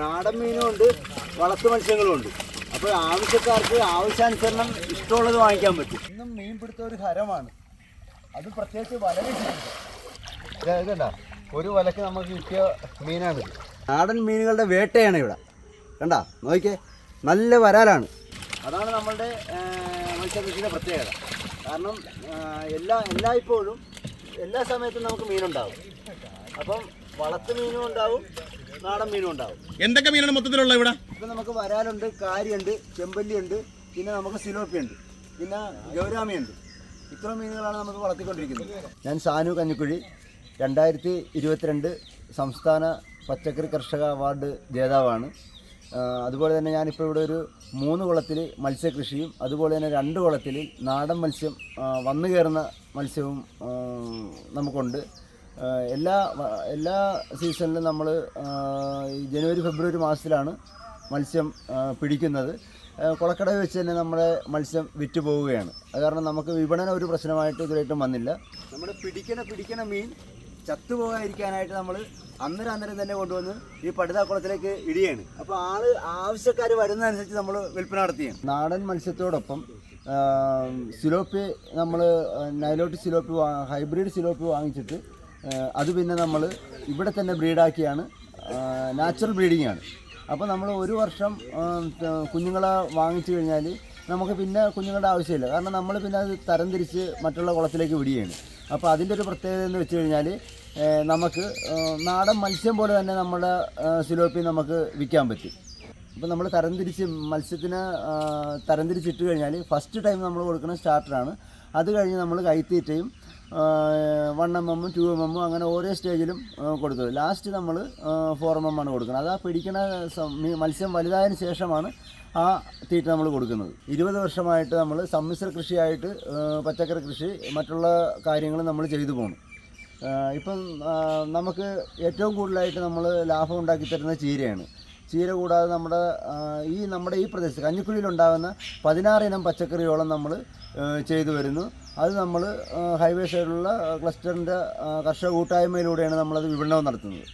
നാടൻ മീനും ഉണ്ട് വളർത്തു മത്സ്യങ്ങളും ഉണ്ട്. അപ്പോൾ ആവശ്യക്കാർക്ക് ആവശ്യാനുസരണം ഇഷ്ടമുള്ളത് വാങ്ങിക്കാൻ പറ്റും. ഇന്നും മീൻ പിടുത്ത ഒരു ഹരമാണ്. അത് പ്രത്യേകിച്ച് വല ഇതണ്ട? ഒരു വലക്ക് നമുക്ക് കിട്ടിയ മീനാണ് നാടൻ മീനുകളുടെ വേട്ടയാണ് ഇവിടെ. കണ്ട? നോക്കിയേ. നല്ല വരാലാണ്. അതാണ് നമ്മളുടെ മത്സ്യകൃഷിയുടെ പ്രത്യേകത. കാരണം എല്ലാ എല്ലായ്പ്പോഴും എല്ലാ സമയത്തും നമുക്ക് മീനുണ്ടാവും. അപ്പം വളർത്തു മീനും ഉണ്ടാവും നാടൻ മീനും ഉണ്ടാവും. എന്തൊക്കെ മീനാണ് മൊത്തത്തിലുള്ള ഇവിടെ? ഇപ്പൊ നമുക്ക് വരാലുണ്ട് കാരിയുണ്ട് ചെമ്പല്ലിയുണ്ട് പിന്നെ നമുക്ക് സിലോപ്പി ഉണ്ട് പിന്നെ ഗൗരാമിയുണ്ട്. ഇത്ര മീനുകളാണ് നമുക്ക് വളർത്തിക്കൊണ്ടിരിക്കുന്നത്. ഞാൻ സാനു കഞ്ഞിക്കുഴി രണ്ടായിരത്തി ഇരുപത്തിരണ്ട് സംസ്ഥാന പച്ചക്കറി കർഷക അവാർഡ് ജേതാവാണ്. അതുപോലെ തന്നെ ഞാനിപ്പോൾ ഇവിടെ ഒരു മൂന്ന് കുളത്തിൽ മത്സ്യകൃഷിയും അതുപോലെ തന്നെ രണ്ട് കുളത്തിൽ നാടൻ മത്സ്യം വന്നു കയറുന്ന മത്സ്യവും നമുക്കുണ്ട്. എല്ലാ എല്ലാ സീസണിലും നമ്മൾ ജനുവരി ഫെബ്രുവരി മാസത്തിലാണ് മത്സ്യം പിടിക്കുന്നത്. കുളക്കടവ് വെച്ച് തന്നെ നമ്മുടെ മത്സ്യം വിറ്റ് പോവുകയാണ്. അത് കാരണം നമുക്ക് വിപണന ഒരു പ്രശ്നമായിട്ട് ഇതുവരെയായിട്ടും വന്നില്ല. നമ്മൾ പിടിക്കണ പിടിക്കണ മീൻ ചത്തുപോകാതിരിക്കാനായിട്ട് നമ്മൾ അന്നേരം അന്നേരം തന്നെ കൊണ്ടുവന്ന് ഈ പടുതാക്കുളത്തിലേക്ക് ഇടുകയാണ്. അപ്പോൾ ആൾ ആവശ്യക്കാർ വരുന്നതനുസരിച്ച് നമ്മൾ വിൽപ്പന നടത്തിയാണ് നാടൻ മത്സ്യത്തോടൊപ്പം സിലോപ്പി നമ്മൾ നൈലോട്ട് സിലോപ്പി ഹൈബ്രിഡ് സിലോപ്പി വാങ്ങിച്ചിട്ട് അത് പിന്നെ നമ്മൾ ഇവിടെ തന്നെ ബ്രീഡാക്കിയാണ് നാച്ചുറൽ ബ്രീഡിംഗ് ആണ്. അപ്പോൾ നമ്മൾ ഒരു വർഷം കുഞ്ഞുങ്ങളെ വാങ്ങിച്ചു കഴിഞ്ഞാൽ നമുക്ക് പിന്നെ കുഞ്ഞുങ്ങളുടെ ആവശ്യമില്ല. കാരണം നമ്മൾ പിന്നെ അത് തരംതിരിച്ച് മറ്റുള്ള കുളത്തിലേക്ക് വിടുകയാണ്. അപ്പോൾ അതിന്റെ ഒരു പ്രത്യേകത എന്ന് വെച്ച് കഴിഞ്ഞാൽ നമുക്ക് നാടൻ മത്സ്യം പോലെ തന്നെ നമ്മുടെ സിലോപ്പി നമുക്ക് വിൽക്കാൻ പറ്റും. അപ്പോൾ നമ്മൾ തരംതിരിച്ച് മത്സ്യത്തിന് തരംതിരിച്ചിട്ട് കഴിഞ്ഞാൽ ഫസ്റ്റ് ടൈം നമ്മൾ കൊടുക്കുന്ന സ്റ്റാർട്ടറാണ് അത് കഴിഞ്ഞ് നമ്മൾ കൈത്തീറ്റയും വൺ എം എമ്മും ടു എം എമ്മും അങ്ങനെ ഓരോ സ്റ്റേജിലും കൊടുത്തത്. ലാസ്റ്റ് നമ്മൾ ഫോർ എം എം ആണ് കൊടുക്കുന്നത്. അത് ആ പിടിക്കുന്ന മത്സ്യം വലുതായതിനു ശേഷമാണ് ആ തീറ്റ നമ്മൾ കൊടുക്കുന്നത്. ഇരുപത് വർഷമായിട്ട് നമ്മൾ സമ്മിശ്ര കൃഷിയായിട്ട് പച്ചക്കറി കൃഷി മറ്റുള്ള കാര്യങ്ങൾ നമ്മൾ ചെയ്തു പോകണം ഇപ്പം നമുക്ക് ഏറ്റവും കൂടുതലായിട്ട് നമ്മൾ ലാഭം ഉണ്ടാക്കി തരുന്ന ചീരയാണ്. ചീര കൂടാതെ നമ്മുടെ ഈ നമ്മുടെ ഈ പ്രദേശത്ത് കഞ്ഞിക്കുഴിയിലുണ്ടാകുന്ന പതിനാറ് ഇനം പച്ചക്കറിയോളം നമ്മൾ ചെയ്തു വരുന്നു. അത് നമ്മൾ ഹൈവേ സൈഡിലുള്ള ക്ലസ്റ്ററിന്റെ കർഷക കൂട്ടായ്മയിലൂടെയാണ് നമ്മളത് വിപണനം നടത്തുന്നത്.